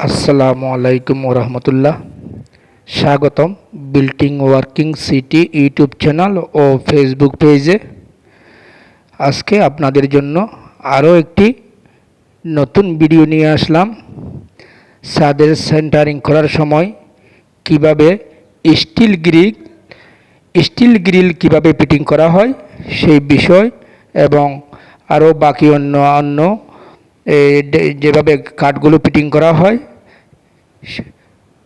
আসসালামু আলাইকুম রহমতুল্লাহ স্বাগতম building working city YouTube channel ও ফেসবুক পেজে। আজকে আপনাদের জন্য আরও একটি নতুন ভিডিও নিয়ে আসলাম। ছাদের সেন্টারিং করার সময় কীভাবে স্টিল গ্রিল স্টিল গ্রিল কীভাবে ফিটিং করা হয় সেই বিষয় এবং আরও বাকি অন্য অন্য যেভাবে কাঠগুলো ফিটিং করা হয়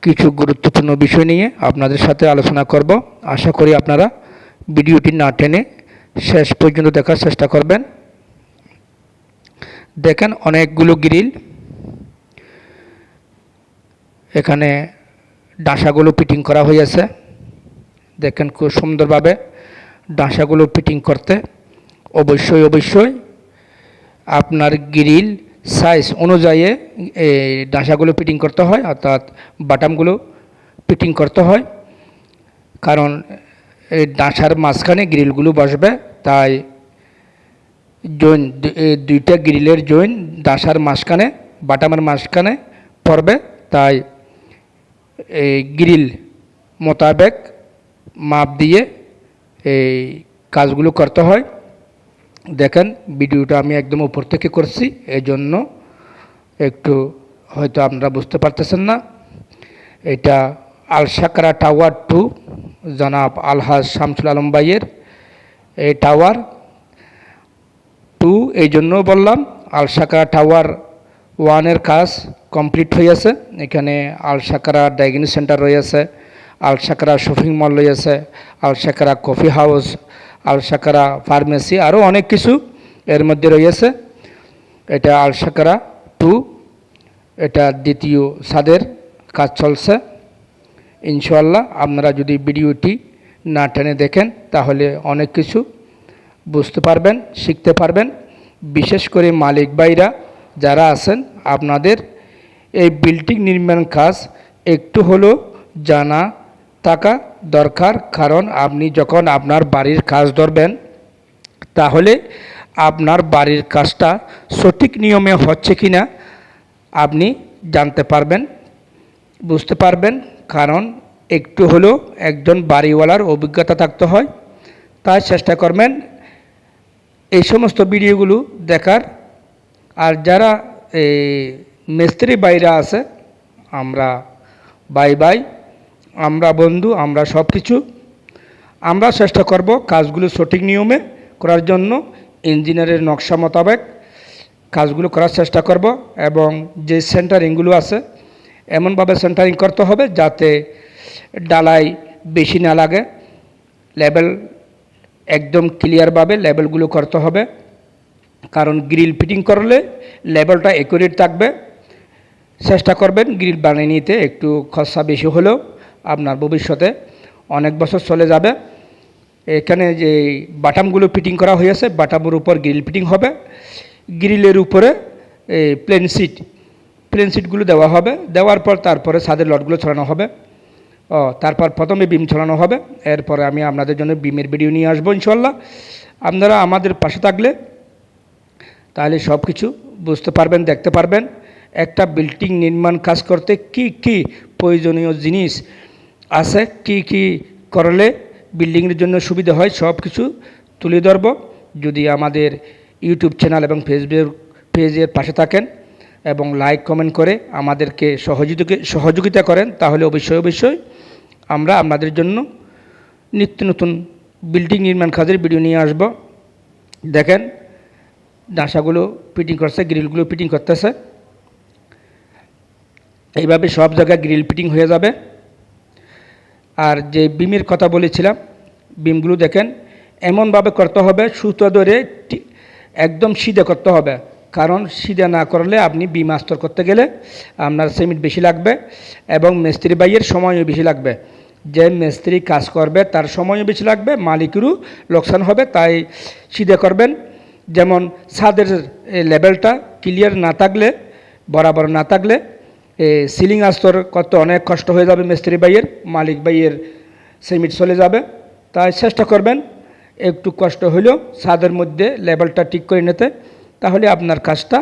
কিছু গুরুত্বপূর্ণ বিষয় নিয়ে আপনাদের সাথে আলোচনা করব। আশা করি আপনারা ভিডিওটি না টেনে শেষ পর্যন্ত দেখার চেষ্টা করবেন। দেখেন অনেকগুলো গ্রিল। এখানে ডাঁসাগুলো ফিটিং করা হয়েছে। দেখেন খুব সুন্দরভাবে ডাঁসাগুলো ফিটিং করতে। অবশ্যই অবশ্যই আপনার গ্রিল সাইজ অনুযায়ী এই ডাঁসাগুলো ফিটিং করতে হয়, অর্থাৎ বাটামগুলো ফিটিং করতে হয়। কারণ এই ডাঁসার মাঝখানে গ্রিলগুলো বসবে, তাই জয়েন দুইটা গ্রিলের জয়েন ডাঁসার মাঝখানে বাটামের মাঝখানে পড়বে, তাই এই গ্রিল মোতাবেক মাপ দিয়ে এই কাজগুলো করতে হয়। দেখেন, ভিডিওটা আমি একদম উপর থেকে করছি এই জন্য একটু হয়তো আপনারা বুঝতে পারতেছেন না। এটা আলসাকরা টাওয়ার টু, জনাব আলহাজ শামসুল আলম ভাইয়ের এই টাওয়ার। টু এই জন্য বললাম, আলসাকরা টাওয়ার ওয়ানের কাজ কমপ্লিট হয়েছে এখানে আলসাকরা ডায়াগনিস সেন্টার রয়েছে, আলসাকরা শপিং মল রয়েছে, আলসাকরা কফি হাউস আলসাকরা ফার্মেসি আরও অনেক কিছু এর মধ্যে রয়েছে। এটা আলসাকরা টু, এটা দ্বিতীয় সাদের কাজ চলছে। ইনশাল্লাহ আপনারা যদি ভিডিওটি না টেনে দেখেন, তাহলে অনেক কিছু বুঝতে পারবেন, শিখতে পারবেন। বিশেষ করে মালিক ভাইরা যারা আছেন, আপনাদের এই বিল্ডিং নির্মাণ কাজ একটু হলেও জানা থাকা দরকার, কারণ আপনি যখন আপনার বাড়ির কাজ ধরবেন, তাহলে আপনার বাড়ির কাজটা সঠিক নিয়মে হচ্ছে কি না আপনি জানতে পারবেন, বুঝতে পারবেন। কারণ একটু হলেও একজন বাড়িওয়ালার অভিজ্ঞতা থাকতে হয়। তাই চেষ্টা করবেন এই সমস্ত ভিডিওগুলো দেখার। আর যারা এই মিস্ত্রি বাইরা আছে, আমরা বাই বাই আমরা বন্ধু, আমরা সব কিছু আমরা চেষ্টা করব কাজগুলো সঠিক নিয়মে করার জন্য। ইঞ্জিনিয়ারের নকশা মোতাবেক কাজগুলো করার চেষ্টা করব এবং যে সেন্টারিংগুলো আছে, এমনভাবে সেন্টারিং করতে হবে যাতে ডালাই বেশি না লাগে। লেভেল একদম ক্লিয়ারভাবে লেভেলগুলো করতে হবে। কারণ গ্রিল ফিটিং করলে লেভেলটা একুরেট থাকবে। চেষ্টা করবেন গ্রিল বানিয়ে নিতে, একটু খরচা বেশি হলেও। আপনার ভবিষ্যতে অনেক বছর চলে যাবে। এখানে যে বাটামগুলো ফিটিং করা হয়েছে বাটামের উপর গ্রিল ফিটিং হবে। গ্রিলের উপরে প্লেন সিট প্লেন সিটগুলো দেওয়া হবে। দেওয়ার পর তারপরে ছাদের লটগুলো ছড়ানো হবে। ও, তারপর প্রথমে বিম ছড়ানো হবে। এরপরে আমি আপনাদের জন্য বিমের ভিডিও নিয়ে আসব ইনশাল্লাহ আপনারা আমাদের পাশে থাকলে তাহলে সব কিছু বুঝতে পারবেন, দেখতে পারবেন। একটা বিল্ডিং নির্মাণ কাজ করতে কি কি প্রয়োজনীয় জিনিস আছে, কি কি করলে বিল্ডিংয়ের জন্য সুবিধা হয়, সব কিছু তুলে ধরব। যদি আমাদের ইউটিউব চ্যানেল এবং ফেসবুক পেজের পাশে থাকেন এবং লাইক, কমেন্ট করে আমাদেরকে সহযোগিতা সহযোগিতা করেন, তাহলে অবশ্যই অবশ্যই আমরা আপনাদের জন্য নিত্য নতুন বিল্ডিং নির্মাণ কাজের ভিডিও নিয়ে আসব। দেখেন ডাঁসাগুলো ফিটিং করছে, গ্রিলগুলো ফিটিং করতেছে। এইভাবে সব জায়গায় গ্রিল ফিটিং হয়ে যাবে। আর যে বিমের কথা বলেছিলাম, বিমগুলো দেখেন, এমনভাবে করতে হবে, সুতো ধরে একদম সিধে করতে হবে। কারণ সিধে না করলে আপনি বিম আস্তর করতে গেলে আপনার সিমেন্ট বেশি লাগবে এবং মিস্ত্রি বাইয়ের সময়ও বেশি লাগবে। যে মিস্ত্রি কাজ করবে, তার সময়ও বেশি লাগবে, মালিকেরও লোকসান হবে, তাই সিধে করবেন। যেমন ছাদের লেভেলটা ক্লিয়ার না থাকলে, বরাবর না থাকলে সিলিং আস্তর করতে অনেক কষ্ট হয়ে যাবে মিস্ত্রি ভাইয়ের, মালিক ভাইয়ের সিমেন্ট চলে যাবে। তাই চেষ্টা করবেন, একটু কষ্ট হলেও ছাদের মধ্যে লেভেলটা ঠিক করে নিতে। তাহলে আপনার কাজটা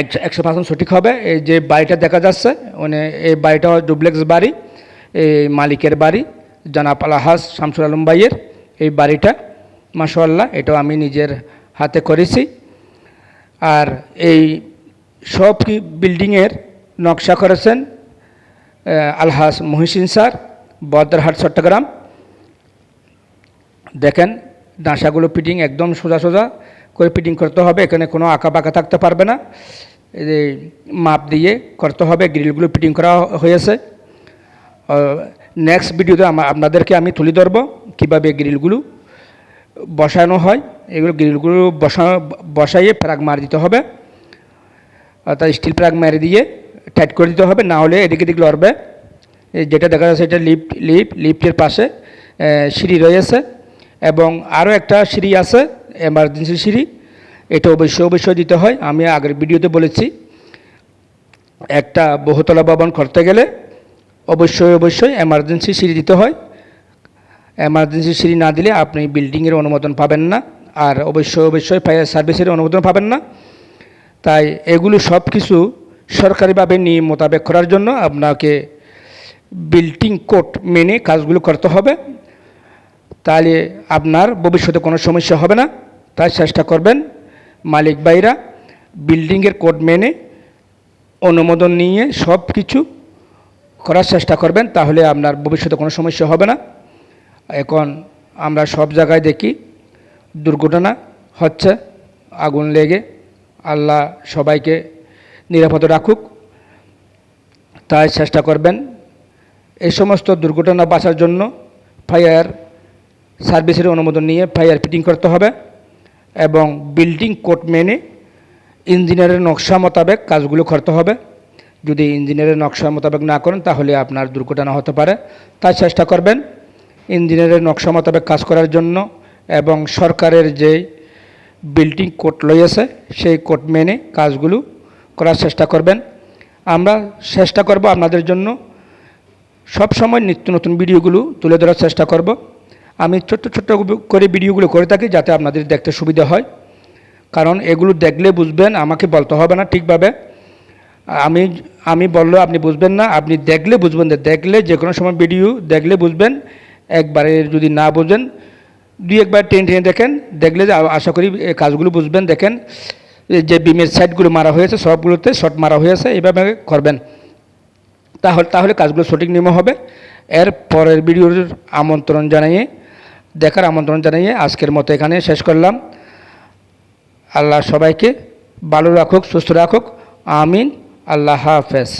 একশো একশো পার্সেন্ট সঠিক হবে। এই যে বাড়িটা দেখা যাচ্ছে মানে এই বাড়িটা ডুপ্লেক্স বাড়ি, এই মালিকের বাড়ি, জানাব আলহাস শামসুল আলম ভাইয়ের এই বাড়িটা। মাশাল্লাহ এটাও আমি নিজের হাতে করেছি। আর এই সব বিল্ডিংয়ের নকশা করেছেন? আলহাস মহিসিন স্যার, বদ্রহাট, চট্টগ্রাম। দেখেন, ডাঁসাগুলো ফিটিং একদম সোজা সোজা করে ফিটিং করতে হবে, এখানে কোনো আঁকা বাঁকা থাকতে পারবে না। মাপ দিয়ে করতে হবে, গ্রিলগুলো ফিটিং করা হয়েছে। নেক্সট ভিডিওতে আপনাদেরকে আমি তুলে ধরবো কীভাবে গ্রিলগুলো বসানো হয়। এগুলো গ্রিলগুলো বসা, বসাইয়ে ফ্রাগ মার দিতে হবে। অর্থাৎ স্টিল প্লাগ মেরে দিয়ে টাইট করে দিতে হবে, না হলে এদিকে দিকে লড়বে। যেটা দেখা যাচ্ছে এটা লিফট লিফট লিফটের পাশে সিঁড়ি রয়েছে এবং আরও একটা সিঁড়ি আছে এমার্জেন্সি সিঁড়ি। এটা অবশ্যই অবশ্যই দিতে হয়। আমি আগের ভিডিওতে বলেছি, একটা বহুতলা ভবন করতে গেলে অবশ্যই অবশ্যই এমার্জেন্সি সিঁড়ি দিতে হয়। এমার্জেন্সি সিঁড়ি না দিলে আপনি বিল্ডিংয়ের অনুমোদন পাবেন না, আর অবশ্যই অবশ্যই ফায়ার সার্ভিসের অনুমোদন পাবেন না। তাই এগুলো সব কিছু সরকারিভাবে নিয়ম মোতাবেক করার জন্য আপনাকে বিল্ডিং কোড মেনে কাজগুলো করতে হবে। তাহলে আপনার ভবিষ্যতে কোনো সমস্যা হবে না। তাই চেষ্টা করবেন মালিক ভাইরা বিল্ডিংয়ের কোড মেনে অনুমোদন নিয়ে সব কিছু করার চেষ্টা করবেন, তাহলে আপনার ভবিষ্যতে কোনো সমস্যা হবে না। এখন আমরা সব জায়গায় দেখি দুর্ঘটনা হচ্ছে, আগুন লেগে আল্লাহ সবাইকে নিরাপদে রাখুক। তাই চেষ্টা করবেন এই সমস্ত দুর্ঘটনা বাঁচার জন্য ফায়ার সার্ভিসের অনুমোদন নিয়ে ফায়ার ফিটিং করতে হবে এবং বিল্ডিং কোড মেনে ইঞ্জিনিয়ারের নকশা মোতাবেক কাজগুলো করতে হবে। যদি ইঞ্জিনিয়ারের নকশা মোতাবেক না করেন, তাহলে আপনার দুর্ঘটনা হতে পারে। তাই চেষ্টা করবেন ইঞ্জিনিয়ারের নকশা মোতাবেক কাজ করার জন্য এবং সরকারের যে বিল্ডিং কোড লইয়াছে সেই কোড মেনে কাজগুলো করার চেষ্টা করবেন। আমরা চেষ্টা করব আপনাদের জন্য সব সময় নিত্য নতুন ভিডিওগুলো তুলে ধরার চেষ্টা করব। আমি ছোট্ট ছোট্ট করে ভিডিওগুলো করে থাকি যাতে আপনাদের দেখতে সুবিধা হয়। কারণ এগুলো দেখলে বুঝবেন, আমাকে বলতে হবে না ঠিকভাবে। আমি আমি বললেও আপনি বুঝবেন না, আপনি দেখলে বুঝবেন দেখলে যে কোনো সময় ভিডিও দেখলে বুঝবেন, একবারে যদি না বুঝেন দুই একবার টেনে টেনে দেখেন, দেখলে যে আশা করি কাজগুলো বুঝবেন, দেখেন যে বিমের সাইডগুলো মারা হয়েছে, সবগুলোতে শর্ট মারা হয়েছে এইভাবে করবেন। তাহলে তাহলে কাজগুলো সঠিক নিয়ম হবে। এর পরের ভিডিওর আমন্ত্রণ জানিয়ে, দেখার আমন্ত্রণ জানিয়ে আজকের মতো এখানে শেষ করলাম। আল্লাহ সবাইকে ভালো রাখুক, সুস্থ রাখুক। আমিন। আল্লাহ হাফেজ।